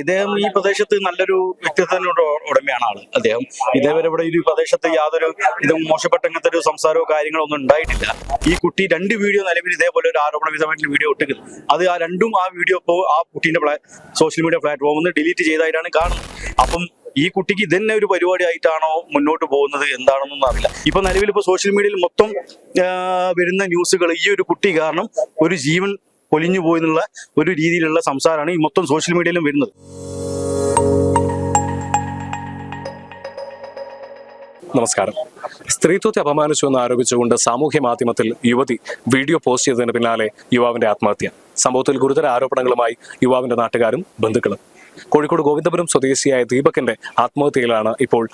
ഇദ്ദേഹം ഈ പ്രദേശത്ത് നല്ലൊരു വ്യക്തിത്വത്തിനുള്ള ഉടമയാണ് ആൾ. അദ്ദേഹം ഇതേവരെ ഇവിടെ ഈ പ്രദേശത്ത് യാതൊരു ഇതും മോശപ്പെട്ട അങ്ങനത്തെ ഒരു സംസാരമോ കാര്യങ്ങളോ ഒന്നും ഉണ്ടായിട്ടില്ല. ഈ കുട്ടി രണ്ട് വീഡിയോ നിലവിൽ ഇതേപോലെ ഒരു ആരോപണ വിധമായിട്ടുള്ള വീഡിയോ ഇട്ടിരുന്നു അത് ആ രണ്ടും ആ വീഡിയോ ഇപ്പോൾ ആ കുട്ടീന്റെ സോഷ്യൽ മീഡിയ പ്ലാറ്റ്ഫോമിൽ നിന്ന് ഡിലീറ്റ് ചെയ്തായിട്ടാണ് കാണുന്നത്. അപ്പം ഈ കുട്ടിക്ക് ഇതന്നെ ഒരു പരിപാടി ആയിട്ടാണോ മുന്നോട്ട് പോകുന്നത് എന്താണെന്നൊന്നും അറിയില്ല. ഇപ്പൊ നിലവിൽ ഇപ്പൊ സോഷ്യൽ മീഡിയയിൽ മൊത്തം വരുന്ന ന്യൂസുകൾ ഈ ഒരു കുട്ടി കാരണം ഒരു ജീവൻ പൊലിഞ്ഞു പോയി എന്നുള്ള ഒരു രീതിയിലുള്ള സംസാരമാണ് ഈ മൊത്തം സോഷ്യൽ മീഡിയയിലും വരുന്നത്. നമസ്കാരം. സ്ത്രീത്വത്തെ അപമാനിച്ചു എന്ന് ആരോപിച്ചുകൊണ്ട് സാമൂഹ്യ മാധ്യമത്തിൽ യുവതി വീഡിയോ പോസ്റ്റ് ചെയ്തതിന് പിന്നാലെ യുവാവിന്റെ ആത്മഹത്യ. സംഭവത്തിൽ ഗുരുതര ആരോപണങ്ങളുമായി യുവാവിന്റെ നാട്ടുകാരും ബന്ധുക്കളും കോഴിക്കോട് ഗോവിന്ദപുരം സ്വദേശിയായ ദീപകിന്റെ ആത്മഹത്യയിലാണ് ഇപ്പോൾ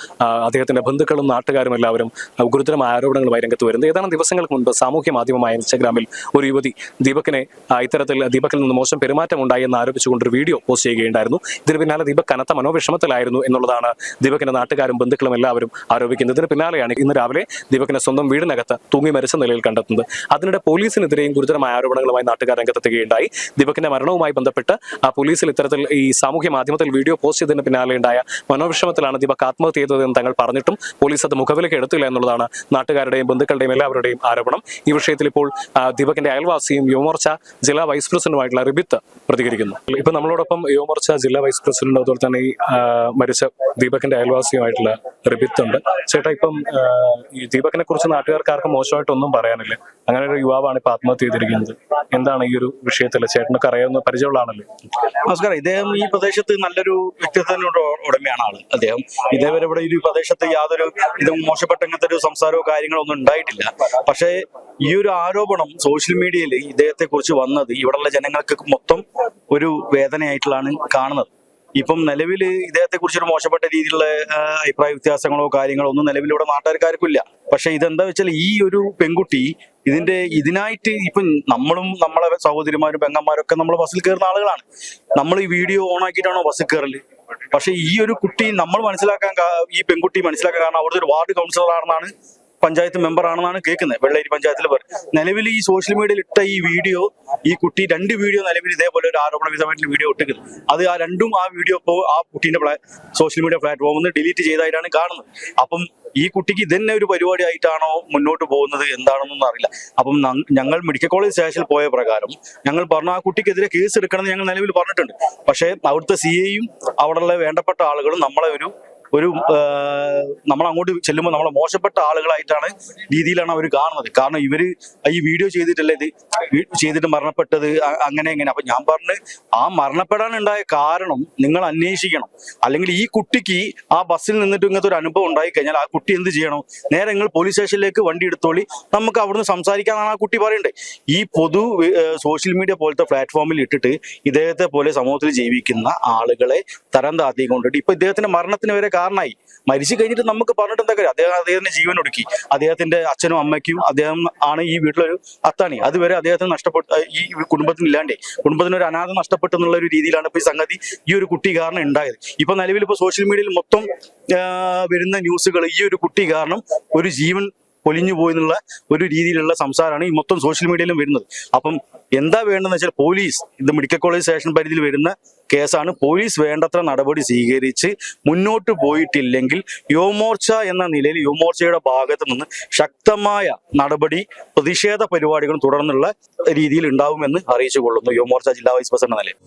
അദ്ദേഹത്തിന്റെ ബന്ധുക്കളും നാട്ടുകാരും എല്ലാവരും ഗുരുതരമായ ആരോപണങ്ങളുമായി രംഗത്ത് വരുന്നത്. ഏതാനും ദിവസങ്ങൾക്ക് മുൻപ് സാമൂഹ്യ മാധ്യമമായ ഇൻസ്റ്റാഗ്രാമിൽ ഒരു യുവതി ദീപകിനെ ഇത്തരത്തിൽ ദീപകിൽ നിന്ന് മോശം പെരുമാറ്റം ഉണ്ടായി എന്ന് ആരോപിച്ചുകൊണ്ട് ഒരു വീഡിയോ പോസ്റ്റ് ചെയ്യുകയുണ്ടായിരുന്നു. ഇതിന് പിന്നാലെ ദീപക് കനത്ത മനോവിഷമത്തിലായിരുന്നു എന്നുള്ളതാണ് ദീപകിന്റെ നാട്ടുകാരും ബന്ധുക്കളും എല്ലാവരും ആരോപിക്കുന്നത്. ഇതിന് പിന്നാലെയാണ് ഇന്ന് രാവിലെ ദീപകിനെ സ്വന്തം വീടിനകത്ത് തൂങ്ങി മരിച്ച നിലയിൽ കണ്ടെത്തുന്നത്. അതിനിടെ പോലീസിനെതിരെയും ഗുരുതരമായ ആരോപണങ്ങളുമായി നാട്ടുകാർ രംഗത്തെത്തുകയുണ്ടായി. ദീപകിന്റെ മരണവുമായി ബന്ധപ്പെട്ട് പോലീസിൽ ഇത്തരത്തിൽ ഈ സാമൂഹ്യ മാധ്യമത്തിൽ വീഡിയോ പോസ്റ്റ് ചെയ്തതിന് പിന്നാലെ ഉണ്ടായ മനോവിഷമത്തിലാണ് ദീപക് ആത്മഹത്യ ചെയ്തതെന്ന് തങ്ങൾ പറഞ്ഞിട്ടും പോലീസ് അത് മുഖവിലേക്ക് എടുത്തില്ല എന്നുള്ളതാണ് നാട്ടുകാരുടെയും ബന്ധുക്കളുടെയും എല്ലാവരുടെയും ആരോപണം. ഈ വിഷയത്തിൽ ഇപ്പോൾ ദീപകിന്റെ അയൽവാസിയും യുവമോർച്ച ജില്ലാ വൈസ് പ്രസിഡന്റുമായിട്ടുള്ള റിബിത്ത് പ്രതികരിക്കുന്നു. ഇപ്പൊ നമ്മളോടൊപ്പം യുവമോർച്ച ജില്ലാ വൈസ് പ്രസിഡന്റ് അതുപോലെ തന്നെ ഈ മരിച്ച ദീപകിന്റെ അയൽവാസിയുമായിട്ടുള്ള റിബിത്ത് ചേട്ടാ ഇപ്പം ഈ ദീപകിനെ കുറിച്ച് നാട്ടുകാർക്ക് ആർക്കും മോശമായിട്ടൊന്നും പറയാനില്ല? അങ്ങനെ ഒരു യുവാവാണ് ഇപ്പൊ ആത്മഹത്യ ചെയ്തിരിക്കുന്നത്. എന്താണ് ഈ ഒരു വിഷയത്തിൽ ചേട്ടനൊക്കെ അറിയാവുന്ന പരിചയമുള്ള ആണല്ലേ നമസ്കാരം. ഇദ്ദേഹം ഈ പ്രദേശത്ത് നല്ലൊരു വ്യക്തിത്വത്തിനുള്ള ഉടമയാണ് ആൾ. അദ്ദേഹം ഇതേവരെ ഇവിടെ ഈ പ്രദേശത്ത് യാതൊരു ഇതും മോശപ്പെട്ട അങ്ങനത്തെ ഒരു സംസാരമോ കാര്യങ്ങളോ ഒന്നും ഉണ്ടായിട്ടില്ല. പക്ഷേ ഈ ഒരു ആരോപണം സോഷ്യൽ മീഡിയയിൽ ഇദ്ദേഹത്തെ കുറിച്ച് വന്നത് ഇവിടെയുള്ള ജനങ്ങൾക്ക് മൊത്തം ഒരു വേദനയായിട്ടുള്ളതാണ് കാണുന്നത്. ഇപ്പം നിലവിൽ ഇദ്ദേഹത്തെ കുറിച്ച് ഒരു മോശപ്പെട്ട രീതിയിലുള്ള അഭിപ്രായ വ്യത്യാസങ്ങളോ കാര്യങ്ങളോ ഒന്നും നിലവിൽ ഇവിടെ നാട്ടുകാർക്കാർക്കും ഇല്ല പക്ഷെ ഇതെന്താ വെച്ചാൽ ഈ ഒരു പെൺകുട്ടി ഇതിന്റെ ഇതിനായിട്ട് ഇപ്പം നമ്മളും നമ്മളെ സഹോദരിമാരും പെങ്ങന്മാരും ഒക്കെ നമ്മൾ ബസ്സിൽ കയറുന്ന ആളുകളാണ്. നമ്മൾ ഈ വീഡിയോ ഓൺ ആക്കിയിട്ടാണോ ബസ്സിൽ കയറൽ? പക്ഷെ ഈ ഒരു കുട്ടി നമ്മൾ മനസ്സിലാക്കാൻ ഈ പെൺകുട്ടി മനസ്സിലാക്കാൻ കാരണം അവിടുത്തെ ഒരു വാർഡ് കൗൺസിലർ ആണെന്നാണ് പഞ്ചായത്ത് മെമ്പർ ആണെന്നാണ് കേൾക്കുന്നത്. വെള്ളേരി പഞ്ചായത്തിൽ നിലവിൽ ഈ സോഷ്യൽ മീഡിയയിൽ ഇട്ട ഈ വീഡിയോ ഈ കുട്ടി രണ്ട് വീഡിയോ നിലവിൽ ഇതേപോലെ ഒരു ആരോപണ വിധമായിട്ടുള്ള വീഡിയോ ഇട്ടിരുന്നു അത് ആ രണ്ടും ആ വീഡിയോ ഇപ്പോൾ ആ കുട്ടീന്റെ സോഷ്യൽ മീഡിയ പ്ലാറ്റ്ഫോമിൽ നിന്ന് ഡിലീറ്റ് ചെയ്തായിട്ടാണ് കാണുന്നത്. അപ്പം ഈ കുട്ടിക്ക് ഇതന്നെ ഒരു പരിപാടി ആയിട്ടാണോ മുന്നോട്ട് പോകുന്നത്? എന്താണെന്നൊന്നും അറിയില്ല. അപ്പം ഞങ്ങൾ മെഡിക്കൽ കോളേജ് സ്റ്റേഷനിൽ പോയ പ്രകാരം ഞങ്ങൾ പറഞ്ഞു ആ കുട്ടിക്കെതിരെ കേസ് എടുക്കണമെന്ന് ഞങ്ങൾ നിലവിൽ പറഞ്ഞിട്ടുണ്ട്. പക്ഷേ അവിടുത്തെ സി എയും അവിടെയുള്ള വേണ്ടപ്പെട്ട ആളുകളും നമ്മളെ ഒരു ഒരു നമ്മൾ അങ്ങോട്ട് ചെല്ലുമ്പോൾ നമ്മളെ മോശപ്പെട്ട ആളുകളായിട്ടാണ് രീതിയിലാണ് അവർ കാണുന്നത്. കാരണം ഇവർ ഈ വീഡിയോ ചെയ്തിട്ടല്ലേ ഇത്? ചെയ്തിട്ട് മരണപ്പെട്ടത് അങ്ങനെ എങ്ങനെ അപ്പൊ ഞാൻ പറഞ്ഞ് ആ മരണപ്പെടാനുണ്ടായ കാരണം നിങ്ങൾ അന്വേഷിക്കണം. അല്ലെങ്കിൽ ഈ കുട്ടിക്ക് ആ ബസ്സിൽ നിന്നിട്ട് ഇങ്ങനത്തെ ഒരു അനുഭവം ഉണ്ടായി കഴിഞ്ഞാൽ ആ കുട്ടി എന്ത് ചെയ്യണം? നേരെ നിങ്ങൾ പോലീസ് സ്റ്റേഷനിലേക്ക് വണ്ടി എടുത്തോളി. നമുക്ക് അവിടുന്ന് സംസാരിക്കാനാണ് ആ കുട്ടി പറയണ്ടേ. ഈ പൊതു സോഷ്യൽ മീഡിയ പോലത്തെ പ്ലാറ്റ്ഫോമിൽ ഇട്ടിട്ട് ഇദ്ദേഹത്തെ പോലെ സമൂഹത്തിൽ ജീവിക്കുന്ന ആളുകളെ തരം താത്തിക്കൊണ്ടിട്ട് ഇപ്പൊ ഇദ്ദേഹത്തിന്റെ മരണത്തിന് വരെ കാരണമായി. മരിച്ചു കഴിഞ്ഞിട്ട് നമുക്ക് പറഞ്ഞിട്ട് എന്താ കാര്യം? അദ്ദേഹം അദ്ദേഹത്തിന്റെ ജീവൻ ഒടുക്കി. അദ്ദേഹത്തിന്റെ അച്ഛനും അമ്മയ്ക്കും അദ്ദേഹം ആണ് ഈ വീട്ടിലൊരു അത്താണി. അതുവരെ അദ്ദേഹത്തിന് നഷ്ടപ്പെട്ട ഈ കുടുംബത്തിന് ഇല്ലാണ്ടേ കുടുംബത്തിന് ഒരു അനാഥ നഷ്ടപ്പെട്ടു എന്നുള്ള ഒരു രീതിയിലാണ് ഇപ്പൊ ഈ സംഗതി ഈ ഒരു കുട്ടി കാരണം ഉണ്ടായത്. ഇപ്പൊ നിലവിൽ ഇപ്പൊ സോഷ്യൽ മീഡിയയിൽ മൊത്തം വരുന്ന ന്യൂസുകൾ ഈ ഒരു കുട്ടി കാരണം ഒരു ജീവൻ പൊലിഞ്ഞു പോയി എന്നുള്ള ഒരു രീതിയിലുള്ള സംസാരമാണ് ഈ മൊത്തം സോഷ്യൽ മീഡിയയിലും വരുന്നത്. അപ്പം എന്താ വേണ്ടതെന്ന് വെച്ചാൽ പോലീസ് ഇത് മെഡിക്കൽ കോളേജ് സ്റ്റേഷൻ പരിധിയിൽ വരുന്ന കേസാണ്. പോലീസ് വേണ്ടത്ര നടപടി സ്വീകരിച്ച് മുന്നോട്ട് പോയിട്ടില്ലെങ്കിൽ യുവമോർച്ച എന്ന നിലയിൽ യുവമോർച്ചയുടെ ഭാഗത്ത് നിന്ന് ശക്തമായ നടപടി പ്രതിഷേധ പരിപാടികളും തുടർന്നുള്ള രീതിയിൽ ഉണ്ടാവുമെന്ന് അറിയിച്ചു കൊള്ളുന്നു യുവമോർച്ച ജില്ലാ വൈസ് പ്രസിഡന്റ് നിലയിൽ.